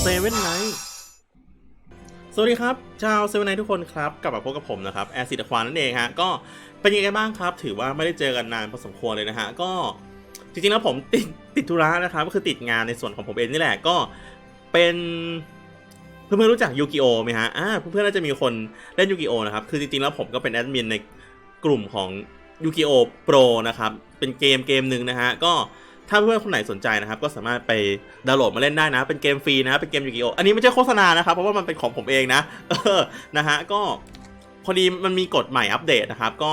เซเว่นไนท์สวัสดีครับ ชาวเซเว่นไนท์ทุกคนครับ กลับมาพบกับผมนะครับ แอร์ซิดควานนั่นเองฮะ ก็เป็นยังไงบ้างครับ ถือว่าไม่ได้เจอกันนานพอสมควรเลยนะฮะ ก็จริงๆแล้วผมติดติดธุระนะครับ ก็คือติดงานในส่วนของผมเองนี่แหละ ก็เป็นเพื่อนๆรู้จักยูกิโอไหมฮะ อ่า เพื่อนๆน่าจะมีคนเล่นยูกิโอนะครับ คือจริงๆแล้วผมก็เป็นแอดมินในกลุ่มของยูกิโอโปรนะครับ เป็นเกมเกมหนึ่งนะฮะ ก็ ถ้าเพื่อนคนไหนสนใจนะครับ ก็สามารถไปดาวน์โหลดมาเล่นได้นะ เป็นเกมฟรีนะ เป็นเกมยูกิโอ อันนี้ไม่ใช่โฆษณานะครับ เพราะว่ามันเป็นของผมเองนะ เออ นะฮะ ก็พอดีมันมีกฎใหม่อัปเดตนะครับ ก็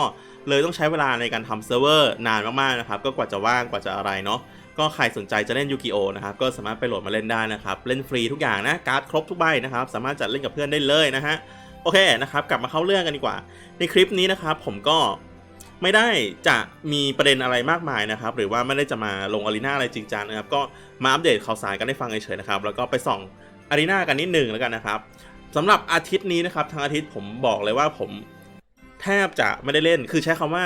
เลยต้องใช้เวลาในการทำเซิร์ฟเวอร์นานมากๆนะครับ ก็กว่าจะว่างกว่าจะอะไรเนาะ ก็ใครสนใจจะเล่นยูกิโอนะครับ ก็สามารถไปโหลดมาเล่นได้นะครับ เล่นฟรีทุกอย่างนะ การ์ดครบทุกใบนะครับ สามารถจัดเล่นกับเพื่อนได้เลยนะฮะ โอเคนะครับ กลับมาเข้าเรื่องกันดีกว่า ในคลิปนี้นะครับ ผมก็ ไม่ได้จะมีประเด็นอะไรมากมายนะครับ หรือว่าไม่ได้จะมาลงอารีนาอะไรจริงจังนะครับ ก็มาอัปเดตข่าวสารกันได้ฟังเฉยๆนะครับ แล้วก็ไปส่องอารีนากันนิดหนึ่งแล้วกันนะครับสำหรับอาทิตย์นี้นะครับทางอาทิตย์ผมบอกเลยว่าผมแทบจะไม่ได้เล่น คือใช้คำว่า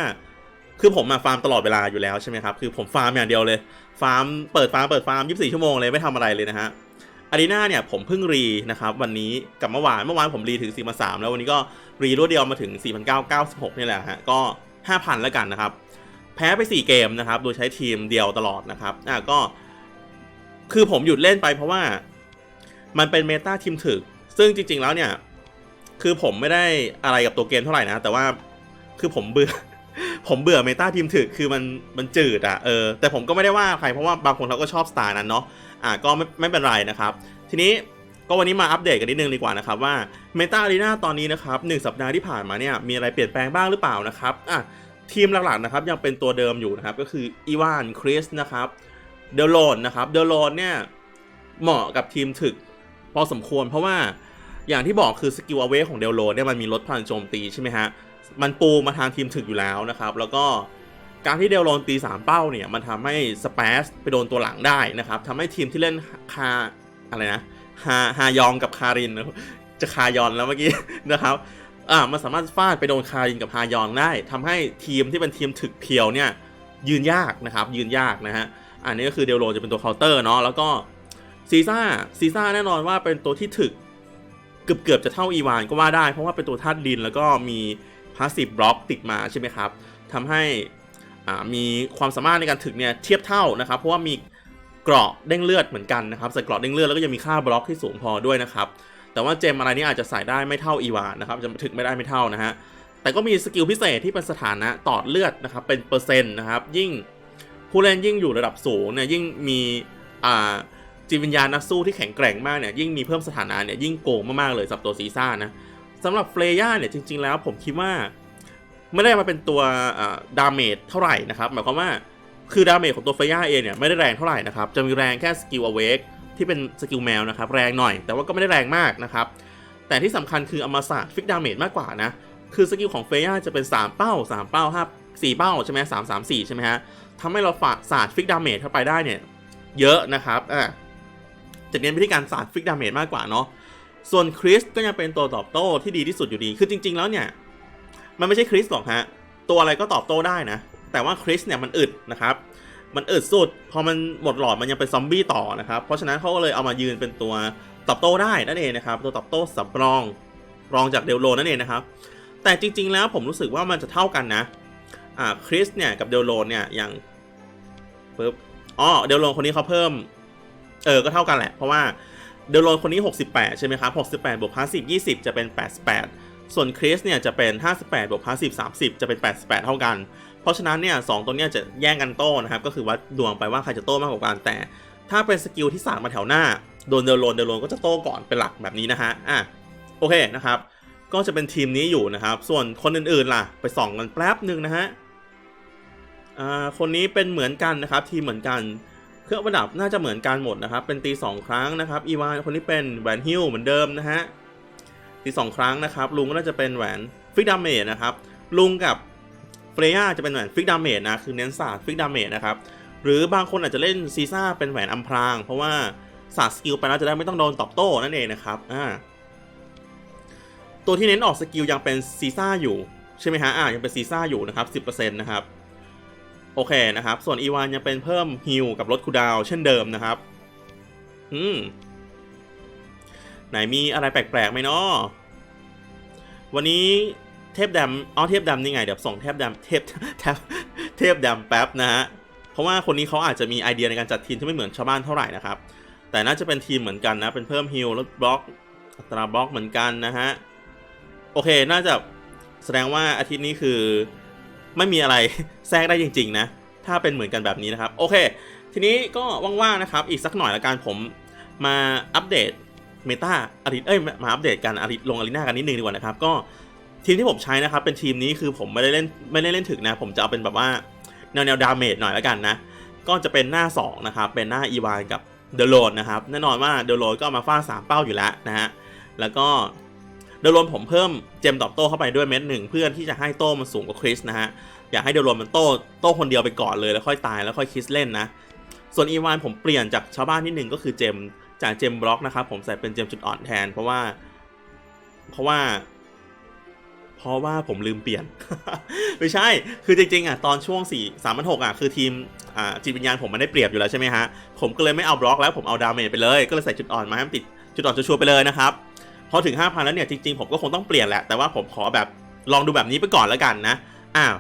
คือผมมาฟาร์มตลอดเวลาอยู่แล้วใช่ไหมครับ คือผมฟาร์มอย่างเดียวเลย ฟาร์มเปิดฟาร์มเปิดฟาร์ม 24 ชั่วโมงเลยไม่ทำอะไรเลยนะฮะอารีนาเนี่ยผมเพิ่งรีนะครับวันนี้กับเมื่อวานเมื่อวานผมรีถึง4มา3แล้ววันนี้ก็รีรวดเดียวมาถึง 4,996 นี่แหละฮะก็ 5,000 แล้วกันนะครับ แพ้ไป 4 เกมนะครับ โดยใช้ทีมเดียวตลอดนะครับอะก็คือผมหยุดเล่นไปเพราะว่ามันเป็นเมตาทีมถึก ซึ่งจริง ๆ แล้วเนี่ย คือผมไม่ได้อะไรกับตัวเกมเท่าไหร่นะ แต่ว่าคือผมเบื่อ ผมเบื่อเมตาทีมถึก คือมันมันจืดอะเออ แต่ผมก็ไม่ได้ว่าใครเพราะว่าบางคนเขาก็ชอบสไตล์นั้นเนาะ อะก็ไม่ไม่เป็นไรนะครับ ทีนี้ ก็วันนี้มาอัปเดตกันนิดนึงดีกว่านะครับว่าเมตาอารีนาตอนนี้นะครับหนึ่งสัปดาห์ที่ผ่านมาเนี่ยมีอะไรเปลี่ยนแปลงบ้างหรือเปล่านะครับอะทีมหลักๆนะครับยังเป็นตัวเดิมอยู่นะครับก็คืออีวานคริสนะครับเดลโลนนะครับเดลโลนเนี่ยเหมาะกับทีมถึกพอสมควรเพราะว่าอย่างที่บอกคือสกิลอเวของเดลโลนเนี่ยมันมีลดพลังโจมตีใช่ไหมฮะมันปูมาทางทีมถึกอยู่แล้วนะครับ แล้วก็การที่เดลโลนตี 3 เป้าเนี่ยมันทำให้สเปซไปโดนตัวหลังได้นะครับทำให้ทีมที่เล่นคาอะไรนะ ฮาฮายองกับคารินนะจะคายอนแล้วเมื่อกี้นะครับอ่ามันสามารถฟาดไปโดนคารินกับฮายองได้ทำให้ทีมที่เป็นทีมถึกเพียวเนี่ยยืนยากนะครับยืนยากนะฮะอันนี้ก็คือเดลโลนจะเป็นตัวเคาน์เตอร์เนาะแล้วก็ซีซ่าซีซ่าแน่นอนว่าเป็นตัวที่ถึกเกือบเกือบๆจะเท่าอีวานก็ว่าได้ เพราะว่าเป็นตัวธาตุดินแล้วก็มีพาสซีฟบล็อกติดมาใช่ไหมครับทำให้อ่ามีความสามารถในการถึกเนี่ยเทียบเท่านะครับ เพราะว่ามี เกราะเด้งเลือดเหมือนกันนะครับใส่เกราะเด้งเลือดแล้วก็ยังมีค่าบล็อกที่สูงพอด้วยนะครับแต่ว่าเจมอะไรนี่อาจจะใส่ได้ไม่เท่าอีวานนะครับจะถึกไม่ได้ไม่เท่านะฮะแต่ก็มีสกิลพิเศษที่เป็นสถานะต่อเลือดนะครับเป็นเปอร์เซ็นต์นะครับยิ่งผู้เล่นยิ่งอยู่ระดับสูงเนี่ยยิ่งมีอ่าจิตวิญญาณนักสู้ที่แข็งแกร่งมากเนี่ยยิ่งมีเพิ่มสถานะเนี่ยยิ่งโกงมากๆเลยสำหรับตัวซีซ่านะสำหรับเฟรย่าเนี่ยจริง ๆ แล้วผมคิดว่า ไม่ได้มาเป็นตัวดาเมจเท่าไหร่นะครับหมายความว่า คือดาเมจของตัวเฟย่าเองเนี่ยไม่ได้แรงเท่าไหร่นะครับ จะมีแรงแค่สกิลอเวกที่เป็นสกิลแมวนะครับ แรงหน่อยแต่ว่าก็ไม่ได้แรงมากนะครับ แต่ที่สำคัญคือเอามาสาฟิกดาเมจมากกว่านะ คือสกิลของเฟย่าจะเป็น 3 เป้า 3 เป้า5 4 เป้าใช่ไหมสามสามสี่ใช่ไหมฮะทำให้เราฝาสาดฟิกดาเมจเข้าไปได้เนี่ย เยอะนะครับอ่าจะเน้นไปที่การสาดฟิกดาเมจมากกว่าเนาะส่วนคริสก็ยังเป็นตัวตอบโต้ที่ดีที่สุดอยู่ดี คือจริง ๆ แล้วเนี่ย มันไม่ใช่คริสหรอกฮะ ตัวอะไรก็ตอบโต้ได้นะ แต่ว่าคริสเนี่ยมันอึดนะครับมันอึดสุด พอมันหมดหลอดมันยังเป็นซอมบี้ต่อนะครับ เพราะฉะนั้นเขาก็เลยเอามายืนเป็นตัวตอบโต้ได้นั่นเองนะครับ ตัวตอบโต้สำรองรองจากเดลโลนั่นเองนะครับ แต่จริง ๆ แล้วผมรู้สึกว่ามันจะเท่ากันนะอ่าคริสเนี่ยกับเดลโลเนี่ยอย่างปึ๊บอ๋อเดลโลคนนี้เขาเพิ่ม เออก็เท่ากันแหละ เพราะว่าเดลโลนคนนี้ 68 ใช่ไหมครับ 68 บวกพาสซีฟ20 จะเป็น 88 ส่วนคริสเนี่ยจะเป็น 58 บวกพาสซีฟ30 จะเป็น 88 เท่ากัน เพราะฉะนั้นเนี่ยสองตัวเนี้ยจะแย่งกันโต้นะครับ ก็คือวัดดวงไปว่าใครจะโต้มากกว่ากันแต่ ถ้าเป็นสกิลที่สาดมาแถวหน้าโดนเดลโลนเดลโลนก็จะโต้ก่อนเป็นหลักแบบนี้นะฮะอะโอเคนะครับ ก็จะเป็นทีมนี้อยู่นะครับ ส่วนคนอื่นๆล่ะ ไปส่องกันแป๊บหนึ่งนะฮะอ่าคนนี้เป็นเหมือนกันนะครับ ทีมเหมือนกันเครื่องประดับน่าจะเหมือนกันหมดนะครับ เป็นตี2ครั้งนะครับอีวานคนนี้เป็นแหวนฮิลเหมือนเดิมนะฮะตี2ครั้งนะครับ ลุงก็น่าจะเป็นแหวนฟิกดามเมจนะครับ ลุงกับ เฟรย่าจะเป็นแหวนฟิกดาเมจนะคือเน้นศาสตร์ฟิกดาเมจนะครับหรือบางคนอาจจะเล่นซีซ่าเป็นแหวนอัมพราง เพราะว่าศาสตร์สกิลไปแล้วจะได้ไม่ต้องโดนตอบโต้นั่นเองนะครับอ่าตัวที่เน้นออกสกิลยังเป็นซีซ่าอยู่ใช่ไหมฮะอ่ายังเป็นซีซ่าอยู่นะครับ10%นะครับโอเคนะครับ ส่วนอีวานยังเป็นเพิ่มฮิลกับลดคูดาวเช่นเดิมนะครับ อืม ไหนมีอะไรแปลกๆไหมเนาะวันนี้ เทพดำอ๋อเทพดำนี่ไงเดี๋ยวส่งเทพดำเทพเทพเทพดำแป๊บนะฮะเพราะว่าคนนี้เขาอาจจะมีไอเดียในการจัดทีมที่ไม่เหมือนชาวบ้านเท่าไหร่นะครับแต่น่าจะเป็นทีมเหมือนกันนะเป็นเพิ่มฮิลลดบล็อกอัตราบล็อกเหมือนกันนะฮะโอเคน่าจะแสดงว่าอาทิตย์นี้คือไม่มีอะไรแทรกได้จริง ๆ นะ ถ้าเป็นเหมือนกันแบบนี้นะครับ โอเค ทีนี้ก็ว่างๆนะครับ อีกสักหน่อยละกันผมมาอัปเดตเมตาอาริเอ้ยมาอัปเดตกันอาริลงอารีนากันนิดนึงดีกว่านะครับ ก็ ทีมที่ผมใช้นะครับเป็นทีมนี้คือผมไม่ได้เล่นไม่ได้เล่นถึงนะ ผมจะเอาเป็นแบบว่าแนวแนวดาเมจหน่อยละกันนะ ก็จะเป็นหน้า 2 นะครับ เป็นหน้าอีวานกับเดโลนนะครับ แน่นอนว่าเดโลนก็มาฟาดสามเป้าอยู่แล้วนะฮะแล้วก็เดโลนผมเพิ่มเจมตอบโต้เข้าไปด้วยเม็ดหนึ่งเพื่อที่จะให้โต้มันสูงกว่าคริสนะฮะอยากให้เดโลนมันโต้โต้คนเดียวไปก่อนเลยแล้วค่อยตายแล้วค่อยคริสเล่นนะส่วนอีวานผมเปลี่ยนจากชาวบ้านนิดหนึ่งก็คือเจมจากเจมบล็อกนะครับผมใส่เป็นเจมจุดอ่อนแทน เพราะว่า เพราะว่า ราะว่าผมลืมเปลี่ยน ไม่ใช่ คือจริงๆอะตอนช่วง4 3 6อะคือทีมอ่าจิตวิญญาณผมมันได้เปรียบอยู่แล้วใช่ไหมฮะ ผมก็เลยไม่เอาบล็อกแล้วผมเอาดาเมจไปเลย ก็เลยใส่จุดอ่อนมาให้มันติดจุดอ่อนชัวร์ๆไปเลยนะครับ พอถึง 5,000 แล้วเนี่ยจริงๆผมก็คงต้องเปลี่ยนแหละ แต่ว่าผมขอแบบลองดูแบบนี้ไปก่อนแล้วกันนะ อ้าว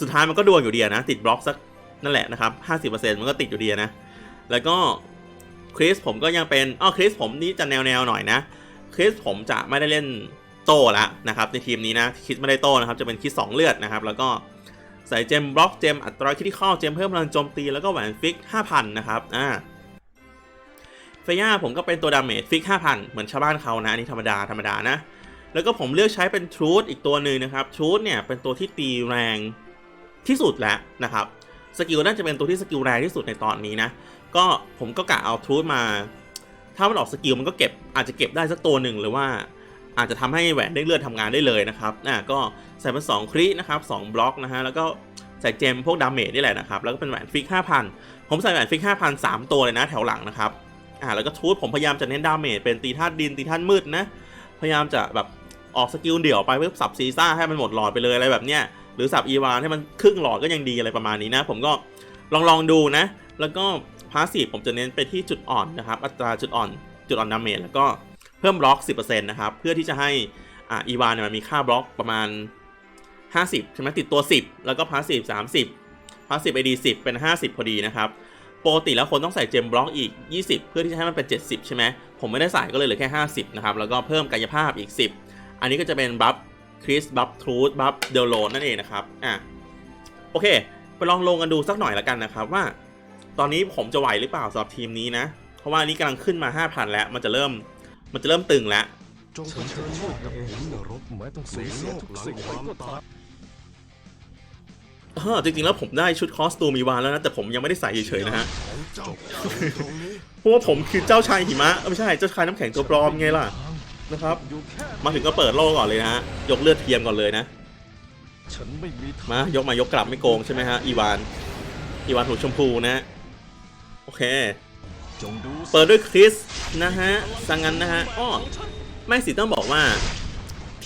สุดท้ายมันก็ดวงอยู่ดีนะ ติดบล็อกสักนั่นแหละนะครับ 50%มันก็ติดอยู่ดีนะ แล้วก็คริสผมก็ยังเป็น อ้อคริสผมนี่จะแนวๆหน่อยนะคริสผมจะไม่ได้เล่น โต้ละนะครับในทีมนี้นะคริสไม่ได้โต้นะครับ จะเป็นคริสสองเลือดนะครับ แล้วก็ใส่เจมบล็อกเจมอัตราคิดที่เข้าเจมเพิ่มพลังโจมตีแล้วก็แหวนฟิก 5,000 นะครับอ่าเฟย่าผมก็เป็นตัวดาเมจฟิก 5,000 เหมือนชาวบ้านเขานะ อันนี้ธรรมดาธรรมดานะ แล้วก็ผมเลือกใช้เป็นทรูธอีกตัวหนึ่งนะครับทรูธเนี่ยเป็นตัวที่ตีแรงที่สุดแล้วนะครับสกิลน่าจะเป็นตัวที่สกิลแรงที่สุดในตอนนี้นะก็ผมก็กะเอาทรูธมา ถ้ามันออกสกิลมันก็เก็บอาจจะเก็บได้สักตัวหนึ่งหรือว่า อาจจะทำให้แหวนได้เลือดทำงานได้เลยนะครับอะก็ใส่เป็น2ครินะครับ2บล็อกนะฮะแล้วก็ใส่เจมพวกดาเมจนี่แหละนะครับแล้วก็เป็นแหวนฟิก5,000 ผมใส่แหวนฟิก5,000 3 ตัวเลยนะแถวหลังนะครับอ่าแล้วก็ทูตผมพยายามจะเน้นดาเมจเป็นตีธาตุดินตีธาตุมืดนะพยายามจะแบบออกสกิลเดี่ยวไปเพื่อสับซีซ่าให้มันหมดหลอดไปเลยอะไรแบบเนี้ยหรือสับอีวานให้มันครึ่งหลอดก็ยังดีอะไรประมาณนี้นะ ผมก็ลองลองดูนะ แล้วก็พาสซีฟผมจะเน้นไปที่จุดอ่อนนะครับ อัตราจุดอ่อน จุดอ่อนดาเมจแล้วก็ เพิ่มบล็อก 10%นะครับ เพื่อที่จะให้อ่าอีวานเนี่ยมันมีค่าบล็อกประมาณ 50 ใช่ไหมติดตัว 10 แล้วก็พาสซีฟ30พาสซีฟ AD 10 เป็น 50 พอดีนะครับปกติแล้วคนต้องใส่เจมบล็อกอีก 20 เพื่อที่จะให้มันเป็น 70 ใช่ไหมผมไม่ได้ใส่ก็เลยเหลือแค่ 50 นะครับ แล้วก็เพิ่มกายภาพอีก 10 อันนี้ก็จะเป็นบัฟคริสบัฟทรูธบัฟเดลโลนั่นเองนะครับอะโอเค ไปลองลงกันดูสักหน่อยละกันนะครับว่า ตอนนี้ผมจะไหวหรือเปล่าสำหรับทีมนี้นะ เพราะว่านี่กำลังขึ้นมา 5,000 แล้วมันจะเริ่ม มันจะเริ่มตึงแล้วจงเผชิญโลกกับหินนรกแม้ต้องเสียทุกสิ่งไปก็ตามเออจริงๆแล้วผมได้ชุดคอสตูมอีวานแล้วนะ แต่ผมยังไม่ได้ใส่เฉยๆนะฮะของเจ้าตรงนี้เพราะว่าผมคือเจ้าชายหิมะเออไม่ใช่เจ้าชายน้ำแข็งตัวปลอมไงล่ะนะครับ อยู่แค่มาถึงก็เปิดโลกก่อนเลยนะฮะยกเลือดเทียมก่อนเลยนะ ฉันไม่มีทางมายกมายกกลับไม่โกงใช่ไหมฮะอีวานอีวานหูชมพูนะ โอเคจงดู เปิดด้วยคริสนะฮะสังงั้นนะฮะอ้อไม่สิต้องบอกว่า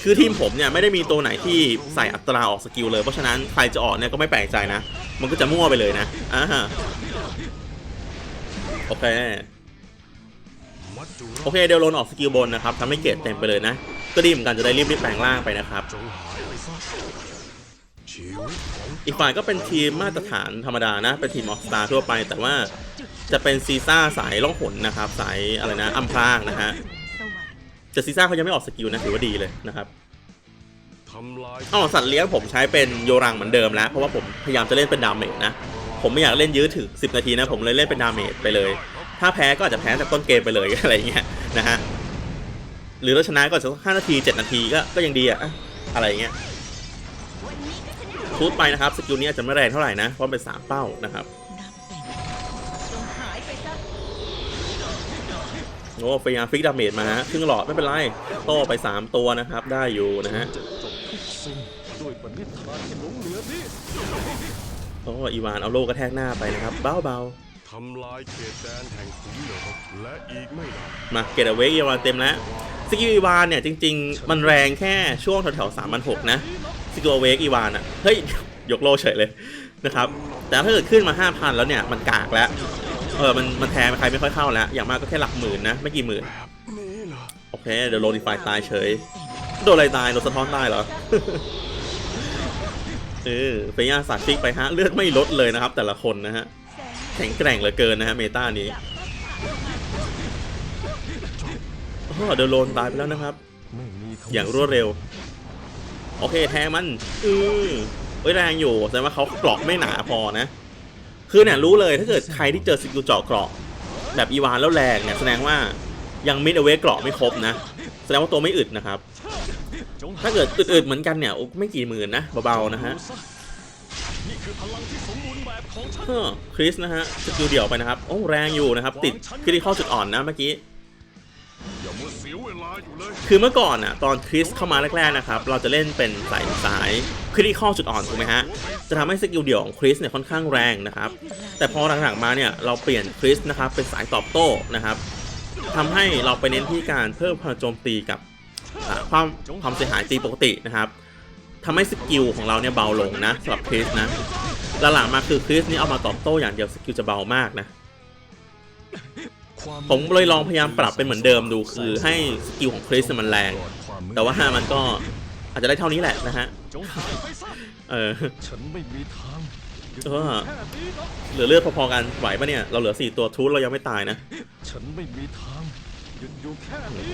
คือทีมผมเนี่ย ไม่ได้มีตัวไหนที่ใส่อัตราออกสกิลเลย เพราะฉะนั้นใครจะออกเนี่ยก็ไม่แปลกใจนะ มันก็จะมั่วไปเลยนะอ่าฮะโอเคโอเคเดลโลนออกสกิลบนนะครับทำให้เกรดเต็มไปเลยนะ ก็ดีเหมือนกันจะได้รีบๆแปลงร่างไปนะครับ อีกฝ่ายก็เป็นทีมมาตรฐานธรรมดานะ เป็นทีมออกสตาทั่วไปแต่ว่าจะเป็นซีซ่าสายล่องหนนะครับ สายอะไรนะอัมพรางนะฮะแต่ซีซ่าเขายังไม่ออกสกิลนะถือว่าดีเลยนะครับทำลายอ๋อสัตว์เลี้ยงผมใช้เป็นโยรังเหมือนเดิมแล้ว เพราะว่าผมพยายามจะเล่นเป็นดาเมจนะ ผมไม่อยากเล่นยื้อถึง 10 นาทีนะ ผมเลยเล่นเป็นดาเมจไปเลย ถ้าแพ้ก็อาจจะแพ้แต่ต้นเกมไปเลยอะไรเงี้ยนะฮะหรือเราชนะก็สักห้านาที 7 นาทีก็ก็ยังดีอะอะอะไรเงี้ย ชุดไปนะครับสกิลนี้อาจจะไม่แรงเท่าไหร่นะเพราะเป็น3เป้านะครับโอ้พยายามฟิกดาเมจมาฮะครึ่งหลอดไม่เป็นไรโต้ไป 3 ตัวนะครับ ได้อยู่นะฮะจะจบทุกสิ่งด้วยปณิธานที่หลงเหลือนี้โอ้อีวานเอาโลกระแทกหน้าไปนะครับเบาทำลายเขตแดนแห่งขุนนรกและอีกไม่นานๆมาเกตเวกอีวานเต็มแล้วสกิลอีวานเนี่ยจริง ๆ มันแรงแค่ช่วงแถวๆสามพันหกนะ สกิลเวกอีวานอะ เฮ้ย ยกโลเฉยเลยนะครับ แต่ถ้าเกิดขึ้นมา 5,000 แล้วเนี่ย มันกากแล้ว เออ มันมันแทนใครไม่ค่อยเข้าแล้ว อย่างมากก็แค่หลักหมื่นนะ ไม่กี่หมื่น โอเค เดี๋ยวโรดิฟายตายเฉย โดนอะไรตาย โดนสะท้อนตายเหรอ เออเฟย่าสาดฟิกไปฮะ เลือดไม่ลดเลยนะครับ แต่ละคนนะฮะ แข็งแกร่งเหลือเกินนะฮะเมตานี้โอ้โหเดยวโลนตายไปแล้วนะครับ อย่างรวดเร็ว โอเคแทงมัน อือเอ้ยแรงอยู่แสดงว่าเขาเกราะไม่หนาพอนะ คือเนี่ยรู้เลยถ้าเกิดใครที่เจอสกิลเจาะเกราะแบบอีวานแล้วแรงเนี่ยแสดงว่ายังมิดเอาไว้เกราะไม่ครบนะ แสดงว่าตัวไม่อึดนะครับ ถ้าเกิดอึดๆเหมือนกันเนี่ยไม่กี่หมื่นนะเบาๆนะฮะนี่คือพลังที่สมบูรณ์แบบของฉันเออคริสนะฮะสกิลเดี่ยวไปนะครับ โอ้แรงอยู่นะครับ ติดคริติคอลจุดอ่อนนะเมื่อกี้ คือเมื่อก่อนอะตอนคริสเข้ามาแรกๆนะครับเราจะเล่นเป็นสายสายคริติคอลจุดอ่อนถูกไหมฮะจะทำให้สกิลเดี่ยวของคริสเนี่ยค่อนข้างแรงนะครับแต่พอหลังๆมาเนี่ยเราเปลี่ยนคริสนะครับเป็นสายตอบโต้นะครับทำให้เราไปเน้นที่การเพิ่มพลังโจมตีกับความความเสียหายตีปกตินะครับทำให้สกิลของเราเนี่ยเบาลงนะสำหรับคริสนะหลังๆมาคือคริสนี่เอามาตอบโต้อย่างเดียวสกิลจะเบามากนะ ผมเลยลองพยายามปรับเป็นเหมือนเดิมดู คือให้สกิลของคริสมันแรง แต่ว่ามันก็อาจจะได้เท่านี้แหละนะฮะ เออฉันไม่มีทางเออเหลือเลือดพอๆกันไหวปะเนี่ย เราเหลือ4ตัวทูตเรายังไม่ตายนะฉันไม่มีทางยอยู่แค่นี้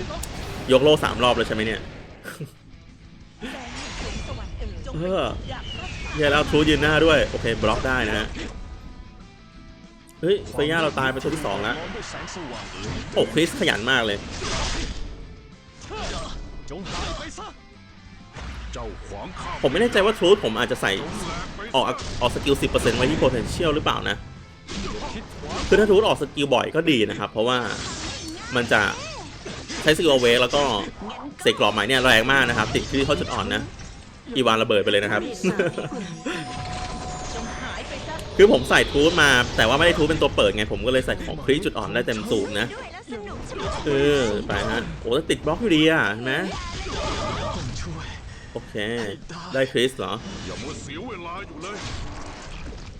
ยกโล่สามรอบเลยใช่ไหมเนี่ยเออเฮียแล้วทูตยืนหน้าด้วย โอเค บล็อกได้นะฮะ เฮ้ยเฟย่าเราตายไปตัวที่2แล้วมองด้วยแสงสว่างเอ๋ยโอ้คริสขยันมากเลยจงหายไปซะเจ้าขวางข้าผมไม่แน่ใจว่าทูตผมอาจจะใส่จงแหลกไปออกออกสกิล 10%ไว้ที่ potential หรือเปล่านะ คือถ้าทูตออกสกิลบ่อยก็ดีนะครับ เพราะว่ามันจะใช้สกิลเอาเวกแล้วก็เสกกรอบใหม่เนี่ยแรงมากนะครับ ติดที่เขาจุดอ่อนนะ อีวานระเบิดไปเลยนะครับ คือผมใส่ทูตมา แต่ว่าไม่ได้ทูตเป็นตัวเปิดไง ผมก็เลยใส่ของครีจุดอ่อนได้เต็มสูบนะเออไปฮะโอ้แต่ติดบล็อกอยู่ดีอะเห็นไหมโอเค ได้คริสเหรออย่เสียเวลาเลย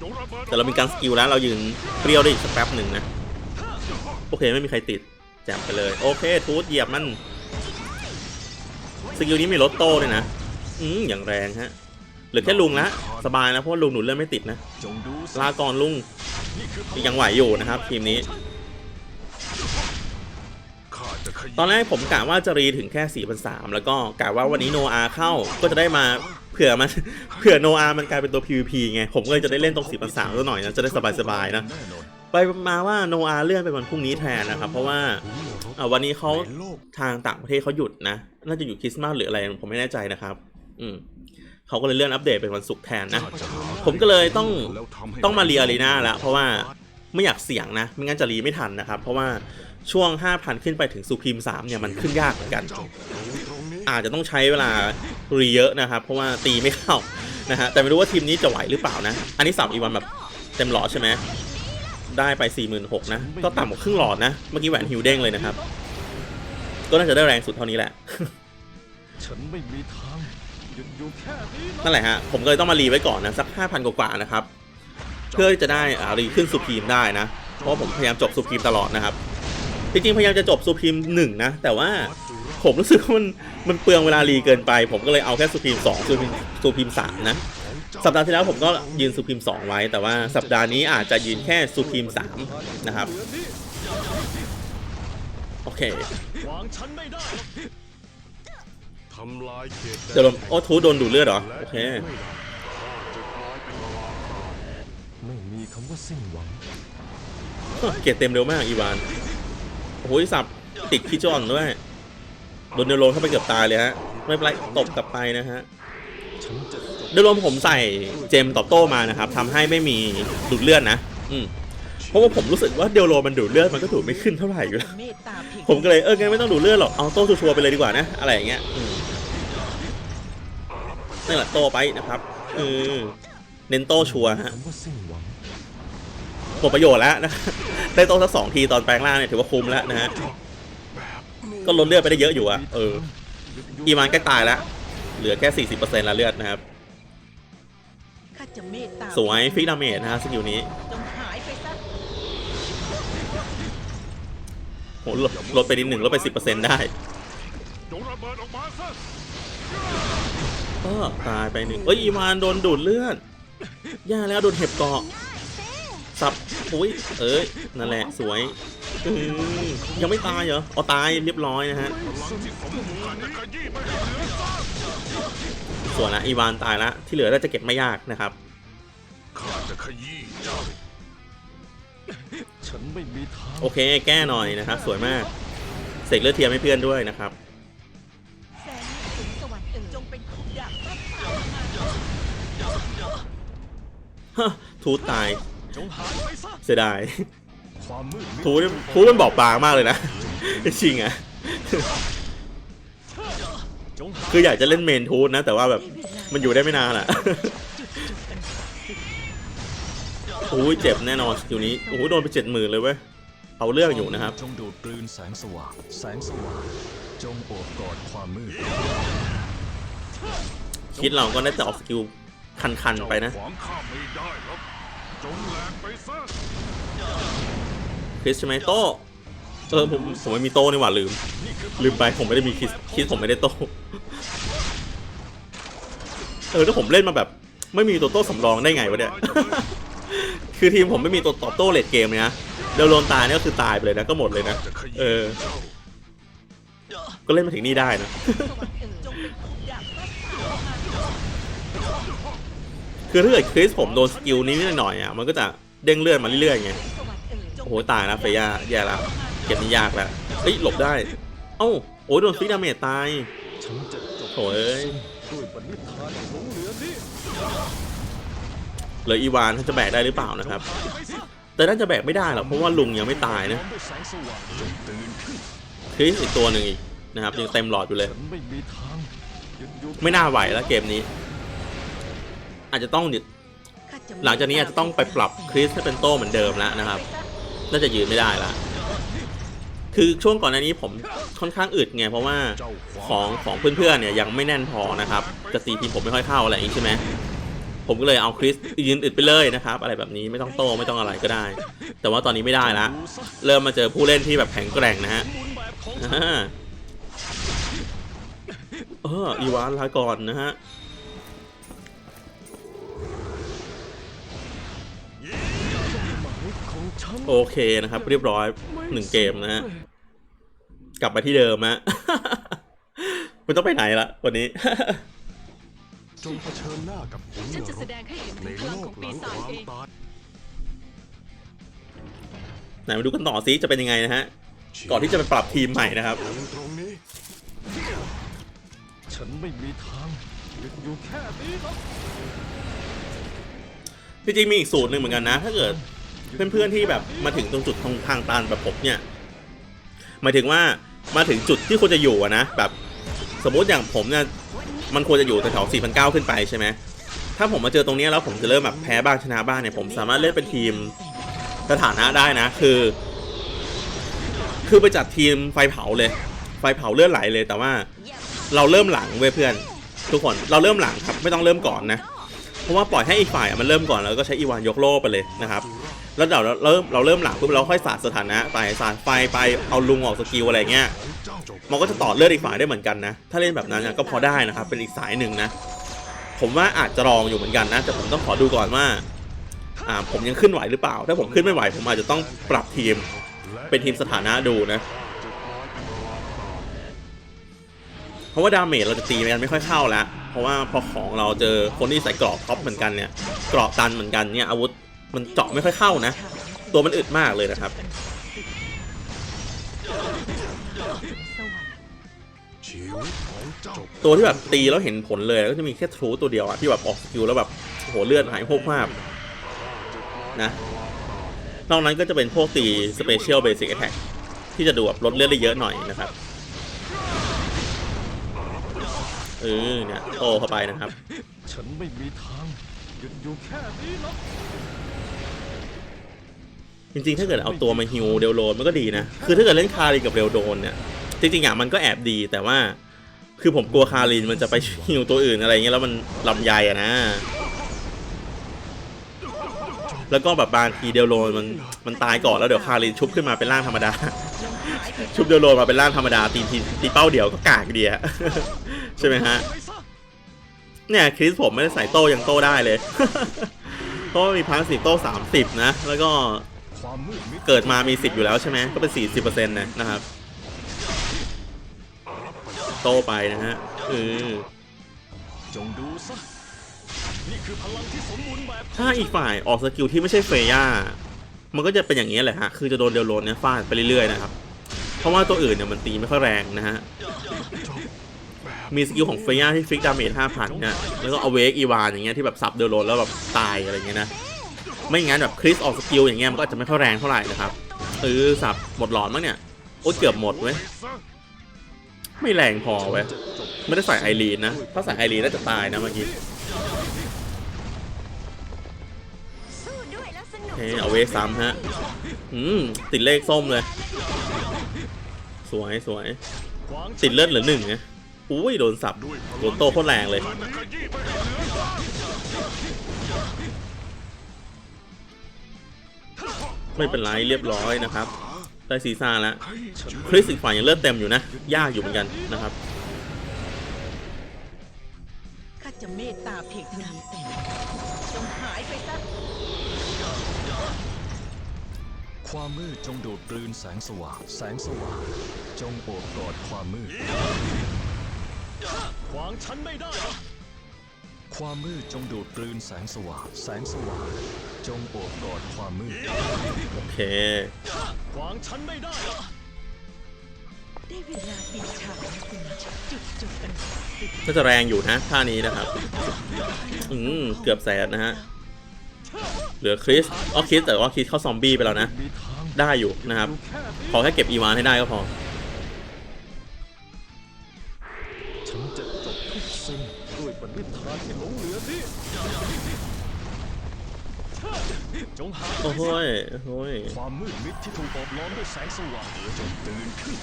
จงระเบิดแต่เรามีการสกิลแล้วเรายืนเปรี้ยวได้อีกสักแป๊บหนึ่งนะ โอเคไม่มีใครติดแจบไปเลย โอเคทูตเหยียบมันสกิลนี้มีรถโต้ด้วยนะ อืมอย่างแรงฮะ เหลือแค่ลุงละสบายนะเพราะลุงหนุนเลื่อนไม่ติดนะลาก่อนลุงยังไหวอยู่นะครับ ทีมนี้ ตอนแรกผมกะว่าจะรีถึงแค่4 0 0 3แล้วก็กะว่าวันนี้โนอาเข้าก็จะได้มาเผื่อมันเผื่อโนอามันกลายเป็นตัว PVP ไง ผมก็เลยจะได้เล่นตรง4 0 0 3ซะหน่อยนะจะได้สบายๆนะไปมาว่าโนอาเลื่อนไปวันพรุ่งนี้แทนนะครับ เพราะว่าวันนี้เขาทางต่างประเทศเขาหยุดนะ น่าจะอยู่คริสต์มาสหรืออะไรผมไม่แน่ใจนะครับ อืม เขาก็เลยเลื่อนอัปเดตเป็นวันศุกร์แทนนะ ผมก็เลยต้องแล้วทำให้ต้องมาเรียรีนาแล้วเพราะว่าไม่อยากเสี่ยงนะ ไม่งั้นจะรีไม่ทันนะครับ เพราะว่าช่วง 5,000 ขึ้นไปถึงซูพรีม3เนี่ยมันขึ้นยากเหมือนกันเจ้าตรงนี้อาจจะต้องใช้เวลารีเยอะนะครับ เพราะว่าตีไม่เข้านะฮะแต่ไม่รู้ว่าทีมนี้จะไหวหรือเปล่านะ อันนี้สามอีวันแบบเต็มหลอดใช่ไหมได้ไป 46,000นะก็ต่ำกว่าครึ่งหลอดนะ เมื่อกี้แหวนฮิวเด้งเลยนะครับ ก็น่าจะได้แรงสุดเท่านี้แหละฉันไม่มีทางหยุดอยู่แค่ นั่นแหละฮะ ผมก็เลยต้องมารีไว้ก่อนนะสัก 5,000 กว่าๆนะครับ เพื่อที่จะได้อ่ารีขึ้นซูพรีมได้นะ เพราะว่าผมพยายามจบซูพรีมตลอดนะครับ จริงๆพยายามจะจบซูพรีมหนึ่งนะ แต่ว่าผมรู้สึกว่ามันมันเปลืองเวลารีเกินไป ผมก็เลยเอาแค่ซูพรีมสองซูพรีมซูพรีมสามนะ สัปดาห์ที่แล้วผมก็ยืนซูพรีม2ไว้ แต่ว่าสัปดาห์นี้อาจจะยืนแค่ซูพรีม3นะครับ โอเค เขตเดี๋ยวลมโอ้ทูโดนดูดเลือดเหรอ โอเค ไม่มีคำว่าสิ้นหวังเกียรติเต็มเร็วมากอีวาน โอ้โหสับติดพี่จอนด้วย โดนเดลโลนเข้าไปเกือบตายเลยฮะ ไม่เป็นไรตบกลับไปนะฮะฉันจะจบเดลโลนผมใส่เจมตอบโต้มานะครับทำให้ไม่มีดูดเลือดนะ อืมเพราะว่าผมรู้สึกว่าเดลโลมันดูดเลือดมันก็ดูดไม่ขึ้นเท่าไหร่อยู่แล้วเมตตาเพียงผมก็เลยเอองั้นไม่ต้องดูดเลือดหรอก เอาโต้ชัวร์ๆไปเลยดีกว่านะ อะไรอย่างเงี้ยอืม นี่แหละโตไปนะครับเออเน้นโตชัวฮะหมดประโยชน์แล้วนะได้โตสักสองทีตอนแปลงร่างเนี่ยถือว่าคุ้มแล้วนะฮะก็ลดเลือดไปได้เยอะอยู่อะเอออีมานใกล้ตายแล้วเหลือแค่40%ละเลือดนะครับสวยฟิกดาเมจนะฮะสกิลนี้จงหายไปซะโหลดลดไปนิดหนึ่งลดไปสิบเปอร์เซ็นต์ได้ กมาซะเออตายไปหนึ่งเอ้ยอีวานโดนดูดเลือดย่าแล้วโดนเห็บเกาะสับอุ้ยเอ้ยนั่นแหละสวยอืมยังไม่ตายเหรออ๋อตายเรียบร้อยนะฮะพลังที่สมบูรณ์จะขยี้ไม่ให้เหลือซากส่วนนะอีวานตายละที่เหลือน่าจะเก็บไม่ยากนะครับข้าจะขยี้เจ้าฉันไม่มีทางโอเคแก้หน่อยนะครับสวยมากเสกเลือดเทียมให้เพื่อนด้วยนะครับ ทูตตายจงหายไปซะเสียดายความมืดมิดทูตทูตมันบอกบางมากเลยนะจริงอะจงหายคืออยากจะเล่นเมนทูตนะ แต่ว่าแบบมันอยู่ได้ไม่นานอะโอ้ยเจ็บแน่นอนสกิลนี้โอ้โหโดนไปเจ็ดหมื่นเลยเว้ยเอาเรื่องอยู่นะครับจงดูดกลืนแสงสว่างแสงสว่างจงโอบกอดความมืดคิดเราก็ได้แต่ออกสกิล คันๆไปนะเจ้าขวางข้าไม่ได้หรอกจงแหลกไปซะคริสใช่ไหมโต้เออผมผมไม่มีโต้นี่หว่าลืม ลืมไปผมไม่ได้มีคริสคริสผมไม่ได้โต้เออถ้าผมเล่นมาแบบ ไม่มีตัวโต้สำรองได้ไงวะเนี่ย คือทีมผมไม่มีตัวตอบโต้เลดเกมเลยนะเดยวโดนตายเนี่ยก็คือตายไปเลยนะก็หมดเลยนะจะขยี้เออเจ้าก็เล่นมาถึงนี่ได้นะ คือถ้าเกิดคริสผมโดนสกิลนี้นิดหน่อยอะมันก็จะเด้งเลื่อนมาเรื่อยๆไงโอ้โหตายแล้วเฟย่าแย่แล้วเก็บนี่ยากแล้วเฮ้ยหลบได้เอ้าโอ้ยโดนฟิกดาเมจตายโถ่เอ้ยเหลืออีวานท่านจะแบกได้หรือเปล่านะครับ แต่น่าจะแบกไม่ได้หรอกเพราะว่าลุงยังไม่ตายนะพร้อมด้วยแสงสว่างจงตื่นขึ้นคริสอีกตัวหนึ่งอีกนะครับยังเต็มหลอดอยู่เลย ไม่น่าไหวแล้วเกมนี้ อาจจะต้องข้จะหลังจากนี้อาจจะต้องไปปรับคริสให้เป็นโต้เหมือนเดิมแล้วนะครับ น่าจะยืนไม่ได้ละคือช่วงก่อนหน้านี้ผมค่อนข้างอึดไงเพราะว่าเจ้าขขวาองของเพื่อนๆเนี่ยยังไม่แน่นพอนะครับจะตีทีมผมไม่ค่อยเข้าอะไรอย่างนี้ใช่ไหมผมก็เลยเอาคริสยืนอึดไปเลยนะครับ อะไรแบบนี้ไม่ต้องโต้ไม่ต้องอะไรก็ได้ แต่ว่าตอนนี้ไม่ได้ละดูซะเริ่มมาเจอผู้เล่นที่แบบแข็งแกร่งนะฮะสมบูรณ์แบบของฉันอ่าเอออีวานลาก่อนนะฮะ โอเคนะครับ เรียบร้อยหนึ่งเกมนะฮะกลับมาที่เดิมฮะไม่ต้องไปไหนละวันนี้จงเผชิญหน้ากับขุนนฉันรจะแสกดงให้เห็นในถึงพโลลังขกองหลัปีงคศาจวามเองตายไหนมาดูกันต่อซิจะเป็นยังไงนะฮะ ก่อนที่จะไปปรับทีมใหม่นะครับตรงนี้ฉันไม่มีทางหยุดอยู่แค่นี้หรอกจริงๆมีอีกสูตรหนึ่งเหมือนกันนะ ถ้าเกิด เพื่อนๆที่แบบมาถึงตรงจุดทางทางตันแบบผมเนี่ยหมายถึงว่ามาถึงจุดที่ควรจะอยู่อะนะแบบสมมติอย่างผมเนี่ยมันควรจะอยู่แถวๆ4,900 ขึ้นไปใช่ไหมถ้าผมมาเจอตรงนี้แล้วผมจะเริ่มแบบแพ้บ้างชนะบ้างเนี่ยผมสามารถเล่นเป็นทีมสถานะได้นะ คือ คือไปจัดทีมไฟเผาเลย ไฟเผาเลือดไหลเลย แต่ว่าเราเริ่มหลังเว้ยเพื่อน ทุกคนเราเริ่มหลังครับไม่ต้องเริ่มก่อนนะ เพราะว่าปล่อยให้อีกฝ่ายมันเริ่มก่อนแล้วก็ใช้อีวานยกโล่ไปเลยนะครับ แล้วเดี๋ยวเราเริ่มเราเริ่มหลังปุ๊บเราค่อยสาดสถานะไปสาดไฟไปเอาลุงออกสกิลอะไรเงี้ยมันก็จะต่อเลือดอีกฝ่ายได้เหมือนกันนะ ถ้าเล่นแบบนั้นก็พอได้นะครับ เป็นอีกสายหนึ่งนะ ผมว่าอาจจะลองอยู่เหมือนกันนะ แต่ผมต้องขอดูก่อนว่าอ่า ผมยังขึ้นไหวหรือเปล่า ถ้าผมขึ้นไม่ไหว ผมอาจจะต้องปรับทีม เป็นทีมสถานะดูนะ เพราะว่าดาเมจเราจะตีกันไม่ค่อยเข้าแล้ว เพราะว่าพอของเราเจอคนที่ใส่กราะท็อปเหมือนกันเนี่ย กราะตันเหมือนกันเนี่ยอาวุธ มันเจาะไม่ค่อยเข้านะ ตัวมันอึดมากเลยนะครับ ตัวที่แบบตีแล้วเห็นผลเลยก็จะมีแค่ทรูตัวเดียวอะที่แบบออกสกิลแล้วแบบโหเลือดหายโพกภาพนะนอกนั้นก็จะเป็นพวกตีสเปเชียลเบสิกแอ t แทกที่จะดูแบบลดเลือดได้เยอะหน่อยนะครับเออเนี่ยโตเข้าไปนะครับ ฉันไม่มีทางหยุดอยู่แค่นี้หรอก จริงๆ ถ้าเกิดเอาตัวมาฮิวเดลโดนมันก็ดีนะ คือถ้าเกิดเล่นคารินกับเดลโดนเนี่ย จริงๆอะมันก็แอบดีแต่ว่า คือผมกลัวคารินมันจะไปฮิวตัวอื่นอะไรเงี้ยแล้วมันลำใหญ่อะนะ แล้วก็แบบบางทีเดลโลมันมันตายก่อนแล้วเดี๋ยวคารินชุบขึ้นมาเป็นร่างธรรมดา ชุบเดลโลมาเป็นร่างธรรมดาตีทีตีเป้าเดียวก็กากอยู่ดีอะใช่ไหมฮะ เนี่ยคริสผมไม่ได้ใส่โต้ยังโต้ได้เลยเพราะมีพังสิโต้สามสิบนะ แล้วก็ เกิดมามีสิบอยู่แล้วใช่ไหมก็เป็นสี่สิบเปอร์เซ็นต์นะนะครับ โตไปนะฮะเออจงดูซะนี่คือพลังที่สมบูรณ์แบบถ้าอีกฝ่ายออกสกิลที่ไม่ใช่เฟย่ามันก็จะเป็นอย่างนี้ยแหละฮะ คือจะโดนเดลโลนเนี่ยฟาดไปเรื่อยๆนะครับ เพราะว่าตัวอื่นเนี่ยมันตีไม่ค่อยแรงนะฮะ มีสกิลของเฟย่าที่ฟิกดาเมจ5,000เนี่ย แล้วก็เอาเวกอีวานอย่างเงี้ยที่แบบสับเดลโลนแล้วแบบตายอะไรเงี้ยนะ ไม่งั้นแบบคริสออกสกิลอย่างเงี้ยมันก็อาจจะไม่ค่อยแรงเท่าไหร่นะครับเออสับหมดหลอดมั้งเนี่ยโอ้เกือบหมดเว้ยไม่แรงพอเว้ยไม่ได้ใส่ไอรีนนะถ้าใส่ไอรีนน่าจะตายนะเมื่อกี้เฮ้เอาเวซ้ำฮะอืมติดเลขส้มเลย สวยสวยติดเลือดเหลือหนึ่งไงอุ้ยโดนสับโดนโต้โคตรแรงเลย ไม่เป็นไรเรียบร้อยนะครับได้ซีซ่าแล้วคริสอีกฝ่ายยังเลือดเต็มอยู่นะ ยากอยู่เหมือนกันนะครับข้าจะเมตตาเพียงเท่านี้เองจงหายไปซะความมืดจงดูดกลืนแสงสว่าง แสงสว่าง จงโอบกอดความมืด ขวางฉันไม่ได้ ความมืดจงดูดกลืนแสงสว่าง แสงสว่าง จงโอบกอดความมืดโอเค ขวางฉันไม่ได้หรอกได้เวลาปิดฉากแล้วสินะจุดจบกันสิก็จะแรงอยู่นะท่านี้นะครับ อืมเกือบแสนนะฮะ เหลือคริสอ๋อคริสแต่ว่าคริสเข้าซอมบี้ไปแล้วนะ มีทางได้อยู่นะครับ ขอแค่เก็บอีวานให้ได้ก็พอ ฉันจะจบทุกสิ่งด้วยปณิธานที่หลงเหลือนี้ จงหาโอ้โหยโอ้โหยความมืดมิดที่ถูกโอบล้อมด้วยแสงสว่างจงตื่นขึ้น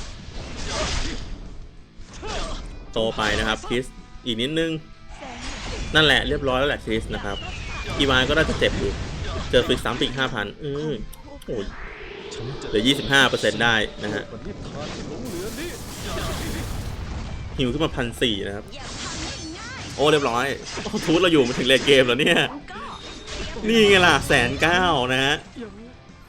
โตไปนะครับคริสอีกนิดนึงแสงแห่งนั่นแหละเรียบร้อยแล้วแหละคริสนะครับอีวานก็น่าจะเจ็บอยู่เจอฟิกสามปีห้าพันอือโอ้ยฉันจะเหลือยี่สิบห้าเปอร์เซ็นต์ได้นะฮะปณิธานที่หลงเหลือนี้หิวขึ้นมาพันสี่นะครับอย่าทำได้ง่ายโอ้เรียบร้อยโอ้ทูตเราอยู่มาถึงเลนเกมแล้วเนี่ยก็ นี่ไงล่ะแสนเก้านะฮะ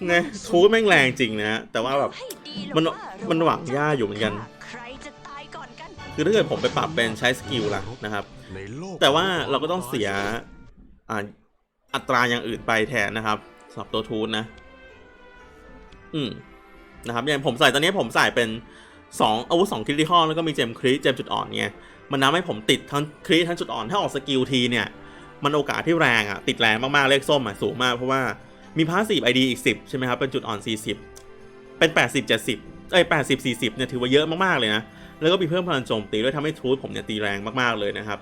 ไงทูตแม่งแรงจริงนะฮะแต่ว่าแบบให้ดีหรอกมันว่ามันหวังยากอยู่เหมือนกันใครจะตายก่อนกัน คือถ้าเกิดผมไปปรับเป็นใช้สกิลล่ะนะครับในโลกแต่ว่าเราก็ต้องเสียอ่าอัตราอย่างอื่นไปแทนนะครับสำหรับตัวทูตนะ อืมนะครับอย่างผมใส่ตอนนี้ผมใส่เป็น2อาวุธ2คริติคอลแล้วก็มีเจมคริเจมจุดอ่อนไงมันทำให้ผมติดทั้งคริทั้งจุดอ่อนถ้าออกสกิลทีเนี่ย มันโอกาสที่แรงอะติดแรงมากๆเลขส้มอะสูงมากเพราะว่ามีพาสซีฟไอดีอีก 10 ใช่ไหมครับเป็นจุดอ่อน 40 เป็น 80 70เอ้ย80 40เนี่ยถือว่าเยอะมากๆเลยนะแล้วก็มีเพิ่มพลังโจมตีด้วยทำให้ทรูดผมเนี่ยตีแรงมากๆเลยนะครับ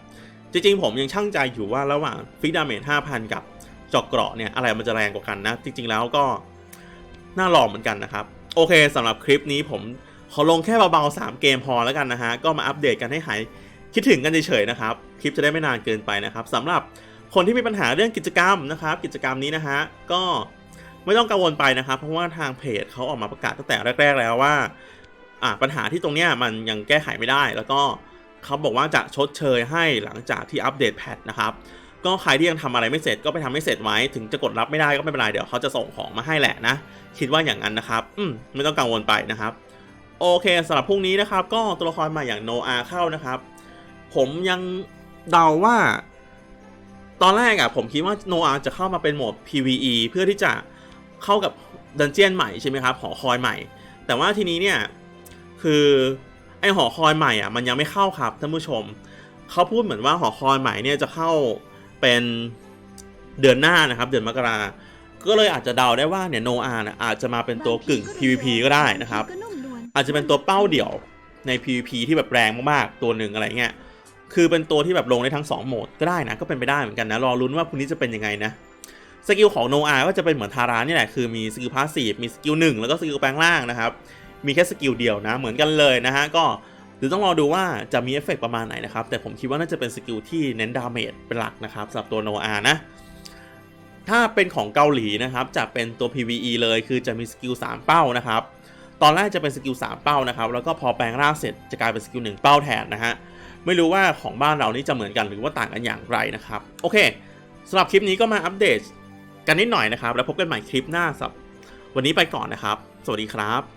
จริงๆผมยังช่างใจอยู่ว่าระหว่างฟิกดาเมจ5,000 กับเจอกเกราะเนี่ยอะไรมันจะแรงกว่ากันนะ จริงๆแล้วก็น่าลองเหมือนกันนะครับ โอเคสำหรับคลิปนี้ผมขอลงแค่เบาๆ3 เกมพอแล้วกันนะฮะ ก็มาอัปเดตกันให้หาย คิดถึงกันเฉยๆนะครับ คลิปจะได้ไม่นานเกินไปนะครับสำหรับคนที่มีปัญหาเรื่องกิจกรรมนะครับ กิจกรรมนี้นะฮะก็ไม่ต้องกังวลไปนะครับ เพราะว่าทางเพจเขาออกมาประกาศตั้งแต่แรก ๆ แล้วว่าอ่าปัญหาที่ตรงเนี้ยมันยังแก้ไขไม่ได้ แล้วก็เขาบอกว่าจะชดเชยให้หลังจากที่อัปเดตแพทนะครับก็ใครที่ยังทำอะไรไม่เสร็จก็ไปทำให้เสร็จไว้ถึงจะกดรับไม่ได้ก็ไม่เป็นไรเดี๋ยวเขาจะส่งของมาให้แหละนะคิดว่าอย่างนั้นนะครับ อืมไม่ต้องกังวลไปนะครับ โอเคสำหรับพรุ่งนี้นะครับ ก็ตัวละครใหม่อย่างโนอาเข้านะครับ ผมยังเดาว่า ตอนแรกอะผมคิดว่าโนอาจะเข้ามาเป็นโหมด PVE เพื่อที่จะเข้ากับดันเจียนใหม่ใช่ไหมครับหอคอยใหม่ แต่ว่าทีนี้เนี่ยคือไอหอคอยใหม่อะมันยังไม่เข้าครับท่านผู้ชมเขาพูดเหมือนว่าหอคอยใหม่เนี่ยจะเข้าเป็นเดือนหน้านะครับ เดือนมกราก็เลยอาจจะเดาได้ว่าเนี่ยโนอาเนี่ยอาจจะมาเป็นตัวกึ่ง PVP ก็ได้นะครับ อาจจะเป็นตัวเป้าเดี่ยวใน PVP ที่แบบแรงมากๆตัวหนึ่งอะไรเงี้ย คือเป็นตัวที่แบบลงได้ทั้ง 2 โหมดก็ได้นะ ก็เป็นไปได้เหมือนกันนะ รอลุ้นว่าพรุ่งนี้จะเป็นยังไงนะ สกิลของโนอาก็จะเป็นเหมือนทารานี่แหละ คือมีสกิลพาสซีฟ มีสกิลหนึ่งแล้วก็สกิลแปลงล่างนะครับ มีแค่สกิลเดียวนะ เหมือนกันเลยนะฮะ ก็หรือต้องรอดูว่าจะมีเอฟเฟกต์ประมาณไหนนะครับ แต่ผมคิดว่าน่าจะเป็นสกิลที่เน้นดาเมจเป็นหลักนะครับสำหรับตัวโนอานะ ถ้าเป็นของเกาหลีนะครับจะเป็นตัว PVE เลยคือจะมีสกิล3เป้านะครับ ตอนแรกจะเป็นสกิล3เป้านะครับ แล้วก็พอแปลงร่างเสร็จจะกลายเป็นสกิล1เป้าแทนนะฮะ ไม่รู้ว่าของบ้านเรานี่จะเหมือนกันหรือว่าต่างกันอย่างไรนะครับ โอเคสำหรับคลิปนี้ก็มาอัปเดตกันนิดหน่อยนะครับ แล้วพบกันใหม่คลิปหน้าสับวันนี้ไปก่อนนะครับ สวัสดีครับ